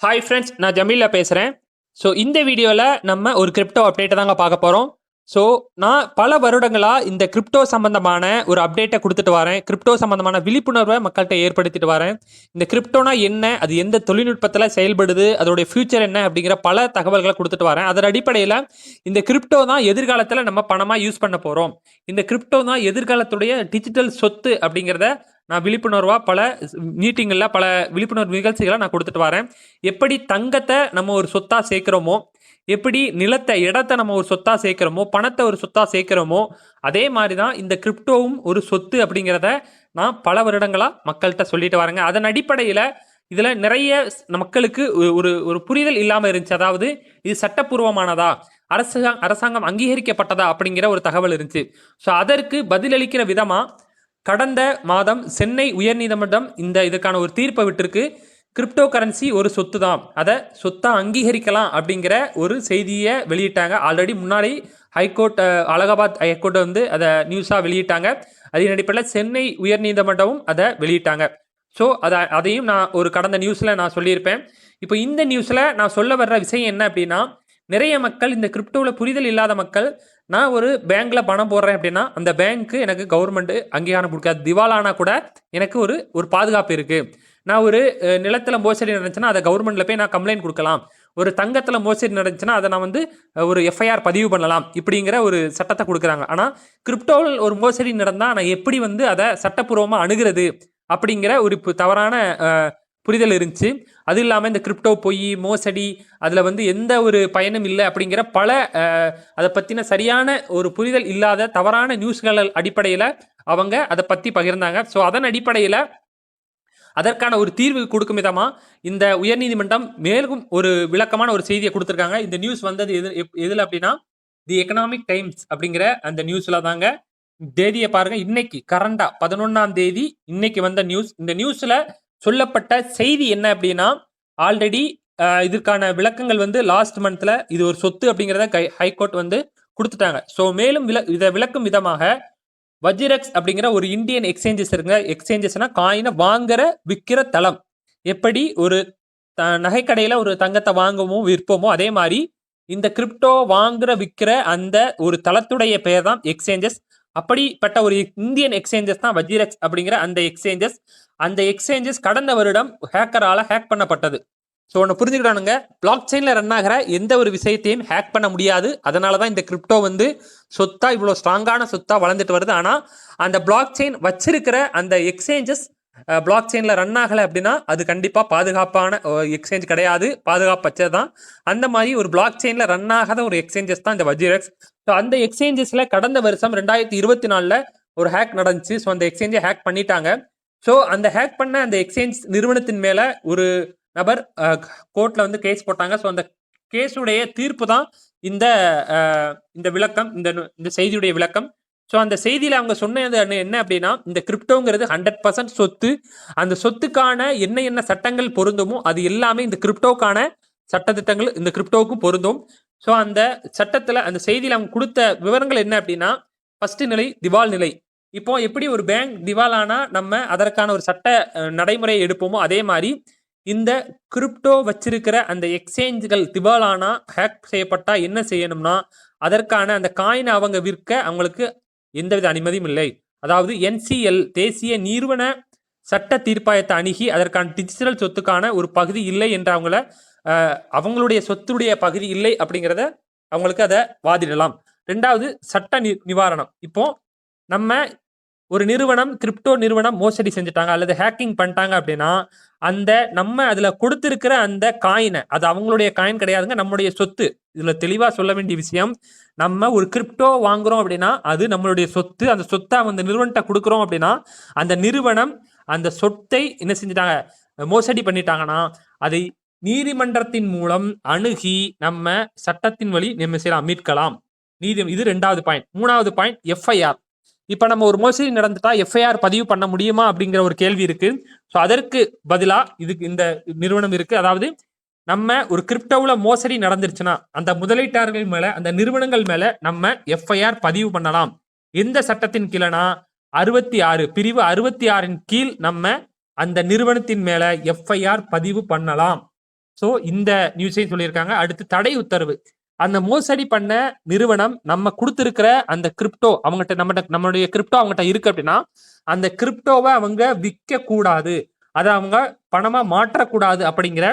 Hi friends நான் ஜமீலில் பேசுகிறேன் so இந்த வீடியோவில் நம்ம ஒரு கிரிப்டோ அப்டேட்டை தாங்க பார்க்க போகிறோம் ஸோ நான் பல வருடங்களாக இந்த கிரிப்டோ சம்மந்தமான ஒரு அப்டேட்டை கொடுத்துட்டு வரேன். கிரிப்டோ சம்மந்தமான விழிப்புணர்வை மக்கள்கிட்ட ஏற்படுத்திட்டு வரேன். இந்த கிரிப்டோனா என்ன? அது எந்த தொழில்நுட்பத்தில் செயல்படுது? அதோடைய ஃபியூச்சர் என்ன? அப்படிங்கிற பல தகவல்களை கொடுத்துட்டு வரேன். அதன் அடிப்படையில் இந்த கிரிப்டோ தான் எதிர்காலத்தில் நம்ம பணமாக யூஸ் பண்ண போகிறோம் இந்த கிரிப்டோ தான் எதிர்காலத்துடைய டிஜிட்டல் சொத்து அப்படிங்கிறத நான் விழிப்புணர்வாக பல மீட்டிங்களில் பல விழிப்புணர்வு நிகழ்ச்சிகளை நான் கொடுத்துட்டு வரேன். எப்படி தங்கத்தை நம்ம ஒரு சொத்தாக சேர்க்குறோமோ எப்படி நிலத்தை இடத்தை நம்ம ஒரு சொத்தாக சேர்க்குறோமோ பணத்தை ஒரு சொத்தாக சேர்க்குறோமோ அதே மாதிரி தான் இந்த கிரிப்டோவும் ஒரு சொத்து அப்படிங்கிறத நான் பல வருடங்களாக மக்கள்கிட்ட சொல்லிட்டு வரேங்க. அதன் அடிப்படையில் இதில் நிறைய மக்களுக்கு ஒரு- ஒரு ஒரு புரிதல் இல்லாமல் இருந்துச்சு. அதாவது இது சட்டப்பூர்வமானதா? அரசாங்கம் அரசாங்கம் அங்கீகரிக்கப்பட்டதா அப்படிங்கிற ஒரு தகவல் இருந்துச்சு. ஸோ அதற்கு பதிலளிக்கிற விதமாக கடந்த மாதம் சென்னை உயர்நீதிமன்றம் இந்த இதுக்கான ஒரு தீர்ப்பை விட்டிருக்கு. கிரிப்டோ கரன்சி ஒரு சொத்து தான் அதை சொத்தாக அங்கீகரிக்கலாம் அப்படிங்கிற ஒரு செய்தியை வெளியிட்டாங்க. ஆல்ரெடி முன்னாடி ஹைகோர்ட் அலகாபாத் ஹைகோர்ட் வந்து அதை நியூஸாக வெளியிட்டாங்க. அதன் அடிப்படையில் சென்னை உயர்நீதிமன்றமும் அதை வெளியிட்டாங்க. ஸோ அதை அதையும் நான் ஒரு கடந்த நியூஸில் நான் சொல்லியிருப்பேன். இப்போ இந்த நியூஸில் நான் சொல்ல வர்ற விஷயம் என்ன அப்படின்னா நிறைய மக்கள் இந்த கிரிப்டோவில் புரிதல் இல்லாத மக்கள் நான் ஒரு பேங்க்கில் பணம் போடுறேன் அப்படின்னா அந்த பேங்க்கு எனக்கு கவர்மெண்ட்டு அங்கீகாரம் கொடுக்காது. திவாலானா கூட எனக்கு ஒரு ஒரு பாதுகாப்பு இருக்குது நான் ஒரு நிலத்தில் மோசடி நடந்துச்சுன்னா அதை கவர்மெண்ட்டில் போய் நான் கம்ப்ளைண்ட் கொடுக்கலாம். ஒரு தங்கத்தில் மோசடி நடந்துச்சுன்னா அதை நான் வந்து ஒரு எஃப்ஐஆர் பதிவு பண்ணலாம். இப்படிங்கிற ஒரு சட்டத்தை கொடுக்குறாங்க. ஆனால் கிரிப்டோவில் ஒரு மோசடி நடந்தால் நான் எப்படி வந்து அதை சட்டப்பூர்வமாக அணுகிறது? அப்படிங்கிற ஒரு இப்போ தவறான புரிதல் இருந்துச்சு. அது இல்லாமல் இந்த கிரிப்டோ பொய் மோசடி அதில் வந்து எந்த ஒரு பயனும் இல்லை அப்படிங்கிற பல அதை பற்றின சரியான ஒரு புரிதல் இல்லாத தவறான நியூஸ்கள் அடிப்படையில் அவங்க அதை பற்றி பகிர்ந்தாங்க. ஸோ அதன் அடிப்படையில் அதற்கான ஒரு தீர்வு கொடுக்கும் விதமாக இந்த உயர்நீதிமன்றம் மேலும் ஒரு விளக்கமான ஒரு செய்தியை கொடுத்துருக்காங்க. இந்த நியூஸ் வந்தது எது எப்- அப்படின்னா தி எக்கனாமிக் டைம்ஸ் அப்படிங்கிற அந்த நியூஸில் தாங்க. தேதியை பாருங்க. இன்னைக்கு கரண்டா பதினொன்னாம் தேதி இன்னைக்கு வந்த நியூஸ் இந்த நியூஸ்ல சொல்லப்பட்ட செய்தி என்ன அப்படின்னா ஆல்ரெடி இதற்கான விளக்கங்கள் வந்து லாஸ்ட் மந்த்ல இது ஒரு சொத்து அப்படிங்கிறத கை- ஹைகோர்ட் வந்து கொடுத்துட்டாங்க. ஸோ மேலும் விள இதை விளக்கும் விதமாக வஜிரக்ஸ் அப்படிங்கிற ஒரு இந்தியன் எக்ஸ்சேஞ்சஸ் இருங்க எக்ஸ்சேஞ்சஸ்னா காயினை வாங்குற விற்கிற தளம். எப்படி ஒரு த- நகைக்கடையில் ஒரு தங்கத்தை வாங்கவும் விற்போமோ அதே மாதிரி இந்த கிரிப்டோ வாங்குற விற்கிற அந்த ஒரு தளத்துடைய பெயர் தான் எக்ஸ்சேஞ்சஸ் அப்படிப்பட்ட ஒரு இந்தியன் எக்ஸ்சேஞ்சஸ் தான் வஜிரெக்ஸ் அப்படிங்கிற அந்த எக்ஸ்சேஞ்சஸ் அந்த எக்ஸ்சேஞ்சஸ் கடந்த வருடம் ஹேக்கரால் ஹேக் பண்ணப்பட்டது. ஸோ ஒன்று புரிஞ்சுக்கிட்டானுங்க. பிளாக் செயினில் ரன் ஆகிற எந்த ஒரு விஷயத்தையும் ஹேக் பண்ண முடியாது. அதனால தான் இந்த கிரிப்டோ வந்து சொத்தா இவ்வளோ ஸ்ட்ராங்கான சொத்தா வளர்ந்துட்டு வருது. ஆனால் அந்த பிளாக் செயின் வச்சிருக்கிற அந்த எக்ஸ்சேஞ்சஸ் பிளாக் செயினில் ரன் ஆகலை அப்படின்னா அது கண்டிப்பாக பாதுகாப்பான எக்ஸ்சேஞ்ச் கிடையாது. பாதுகாப்பச்சது தான் அந்த மாதிரி ஒரு பிளாக் செயினில் ரன் ஆகாத ஒரு எக்ஸ்சேஞ்சஸ் தான் இந்த வஜிரெக்ஸ். ஸோ அந்த எக்ஸ்சேஞ்சஸில் கடந்த வருஷம் ரெண்டாயிரத்தி இருபத்தி நாலில் ஒரு ஹேக் நடந்துச்சு. ஸோ அந்த எக்ஸ்சேஞ்சை ஹேக் பண்ணிட்டாங்க. ஸோ அந்த ஹேக் பண்ண அந்த எக்ஸ்சேஞ்ச் நிறுவனத்தின் மேலே ஒரு நபர் கோர்ட்டில் வந்து கேஸ் போட்டாங்க. ஸோ அந்த கேஸுடைய தீர்ப்பு தான் இந்த இந்த விளக்கம் இந்த இந்த செய்தியுடைய விளக்கம். ஸோ அந்த செய்தியில் அவங்க சொன்னது என்ன- என்ன அப்படின்னா இந்த கிரிப்டோங்கிறது ஹண்ட்ரட் பர்சன்ட் சொத்து. அந்த சொத்துக்கான என்ன என்ன சட்டங்கள் பொருந்துமோ அது எல்லாமே இந்த கிரிப்டோக்கான சட்டத்திட்டங்கள் இந்த கிரிப்டோவுக்கும் பொருந்தும். ஸோ அந்த சட்டத்தில் அந்த செய்தியில் அவங்க கொடுத்த விவரங்கள் என்ன அப்படின்னா ஃபர்ஸ்ட் நிலை திவால் நிலை. இப்போ எப்படி ஒரு பேங்க் திவால் நம்ம அதற்கான ஒரு சட்ட நடைமுறையை எடுப்போமோ அதே மாதிரி இந்த கிரிப்டோ வச்சிருக்கிற அந்த எக்ஸ்சேஞ்சுகள் திவாலானா ஹேக் செய்யப்பட்டா என்ன செய்யணும்னா அதற்கான அந்த காயினை அவங்க விற்க அவங்களுக்கு எந்தவித அனுமதியும் இல்லை. அதாவது என்சிஎல் தேசிய நிறுவன சட்ட தீர்ப்பாயத்தை அணுகி அதற்கான டிஜிட்டல் சொத்துக்கான ஒரு பகுதி இல்லை என்று அவங்கள அவங்களுடைய சொத்துடைய பகுதி இல்லை அப்படிங்கிறத அவங்களுக்கு அதை வாதிடலாம். ரெண்டாவது சட்ட நி நிவாரணம். இப்போ நம்ம ஒரு நிறுவனம் கிரிப்டோ நிறுவனம் மோசடி செஞ்சுட்டாங்க அல்லது ஹேக்கிங் பண்ணிட்டாங்க அப்படின்னா அந்த நம்ம அதுல கொடுத்திருக்கிற அந்த காயினை அது அவங்களுடைய காயின் கிடையாதுங்க நம்மளுடைய சொத்து. இதுல தெளிவா சொல்ல வேண்டிய விஷயம் நம்ம ஒரு கிரிப்டோ வாங்குறோம் அப்படின்னா அது நம்மளுடைய சொத்து அந்த சொத்தை அந்த நிறுவனத்தை கொடுக்குறோம் அப்படின்னா அந்த நிறுவனம் அந்த சொத்தை என்ன செஞ்சுட்டாங்க மோசடி பண்ணிட்டாங்கன்னா அதை நீதிமன்றத்தின் மூலம் அணுகி நம்ம சட்டத்தின் வழி நம்ம செய்யலாம் மீட்கலாம். நீதி இது ரெண்டாவது பாயிண்ட் மூணாவது பாயிண்ட் எஃப்ஐஆர் இப்போ நம்ம ஒரு மோசடி நடந்துட்டா எஃப்ஐஆர் பதிவு பண்ண முடியுமா அப்படிங்கிற ஒரு கேள்வி இருக்கு. ஸோ அதற்கு பதிலாக இதுக்கு இந்த நிறுவனம் இருக்கு. அதாவது நம்ம ஒரு கிரிப்டோவில் மோசடி நடந்துருச்சுன்னா அந்த முதலீட்டாளர்கள் மேலே அந்த நிறுவனங்கள் மேலே நம்ம எஃப்ஐஆர் பதிவு பண்ணலாம். எந்த சட்டத்தின் கீழனா? அறுபத்தி ஆறு பிரிவு அறுபத்தி ஆறின் கீழ் நம்ம அந்த நிறுவனத்தின் மேலே எஃப்ஐஆர் பதிவு பண்ணலாம். ஸோ இந்த நியூஸையும் சொல்லியிருக்காங்க. அடுத்து தடை உத்தரவு. அந்த மோசடி பண்ண நிறுவனம் நம்ம கொடுத்துருக்கிற அந்த கிரிப்டோ அவங்ககிட்ட நம்ம நம்மளுடைய கிரிப்டோ அவங்ககிட்ட இருக்கு அப்படின்னா அந்த கிரிப்டோவை அவங்க விற்க கூடாது அதை அவங்க பணமா மாற்றக்கூடாது அப்படிங்கிற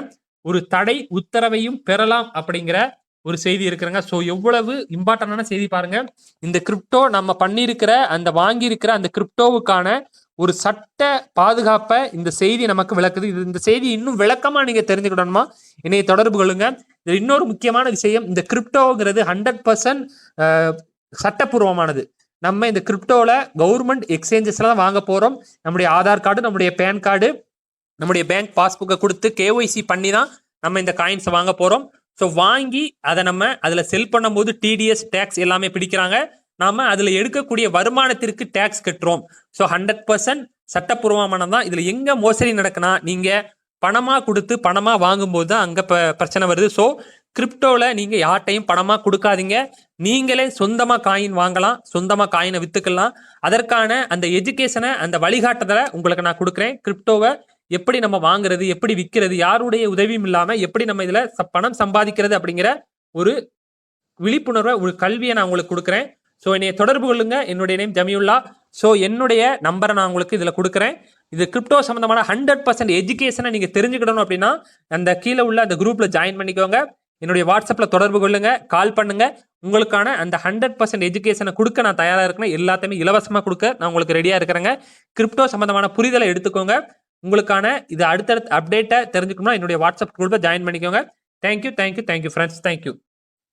ஒரு தடை உத்தரவையும் பெறலாம் அப்படிங்கிற ஒரு செய்தி இருக்கிறாங்க. ஸோ எவ்வளவு இம்பார்ட்டன்டான செய்தி பாருங்க. இந்த கிரிப்டோ நம்ம பண்ணியிருக்கிற அந்த வாங்கியிருக்கிற அந்த கிரிப்டோவுக்கான ஒரு சட்ட பாதுகாப்பை இந்த செய்தி நமக்கு விளக்குது. இது இந்த செய்தி இன்னும் விளக்கமா நீங்க தெரிஞ்சுக்கிடணுமா? என்னைய தொடர்பு கொள்ளுங்க. இது இன்னொரு முக்கியமான விஷயம். இந்த கிரிப்டோங்கிறது ஹண்ட்ரட் பர்சன்ட் சட்டப்பூர்வமானது. நம்ம இந்த கிரிப்டோவில் கவர்மெண்ட் எக்ஸ்சேஞ்சஸ்ல தான் வாங்க போகிறோம் நம்முடைய ஆதார் கார்டு நம்முடைய பேன் கார்டு நம்முடைய பேங்க் பாஸ்புக்கை கொடுத்து கேஒய்சி பண்ணி தான் நம்ம இந்த காயின்ஸை வாங்க போகிறோம் ஸோ வாங்கி அதை நம்ம அதில் செல் பண்ணும்போது டிடிஎஸ் டேக்ஸ் எல்லாமே பிடிக்கிறாங்க. நாம அதில் எடுக்கக்கூடிய வருமானத்திற்கு டேக்ஸ் கட்டுறோம். ஸோ ஹண்ட்ரட் பர்சன்ட் சட்டப்பூர்வமானம் தான். இதில் எங்கே மோசடி நடக்குன்னா நீங்கள் பணமாக கொடுத்து பணமாக வாங்கும்போது தான் அங்கே பிரச்சனை வருது. ஸோ கிரிப்டோவில் நீங்கள் யார்ட்டையும் பணமாக கொடுக்காதீங்க. நீங்களே சொந்தமாக காயின் வாங்கலாம் சொந்தமாக காயினை விற்றுக்கலாம் அதற்கான அந்த எஜுகேஷனை அந்த வழிகாட்டுதலை உங்களுக்கு நான் கொடுக்குறேன். கிரிப்டோவை எப்படி நம்ம வாங்குறது எப்படி விற்கிறது யாருடைய உதவியும் இல்லாமல் எப்படி நம்ம இதில் பணம் சம்பாதிக்கிறது அப்படிங்கிற ஒரு விழிப்புணர்வை ஒரு கல்வியை நான் உங்களுக்கு கொடுக்குறேன். ஸோ என்னை தொடர்பு கொள்ளுங்க. என்னுடைய நேம் ஜமியுல்லா. ஸோ என்னுடைய நம்பரை நான் உங்களுக்கு இதில் கொடுக்குறேன். இது கிரிப்டோ சம்மந்தமான ஹண்ட்ரட் பர்சன்ட் எஜுகேஷனை நீங்கள் தெரிஞ்சுக்கிடணும் அப்படின்னா அந்த கீழே உள்ள அந்த குரூப்பில் ஜாயின் பண்ணிக்கோங்க. என்னுடைய வாட்ஸ்அப்பில் தொடர்பு கொள்ளுங்க. கால் பண்ணுங்க. உங்களுக்கான அந்த ஹண்ட்ரட் பர்சன்ட் எஜுகேஷனை கொடுக்க நான் தயாராக இருக்கேன் எல்லாத்தையுமே இலவசமாக கொடுக்க நான் உங்களுக்கு ரெடியாக இருக்கிறேங்க. கிரிப்டோ சம்மந்தமான புரிதலை எடுத்துக்கோங்க. உங்களுக்கான இது அடுத்தடுத்த அப்டேட்டை தெரிஞ்சுக்கணும்னா என்னுடைய வாட்ஸ்அப் குரூப்பில் ஜாயின் பண்ணிக்கோங்க. Thank you thank you thank you friends thank you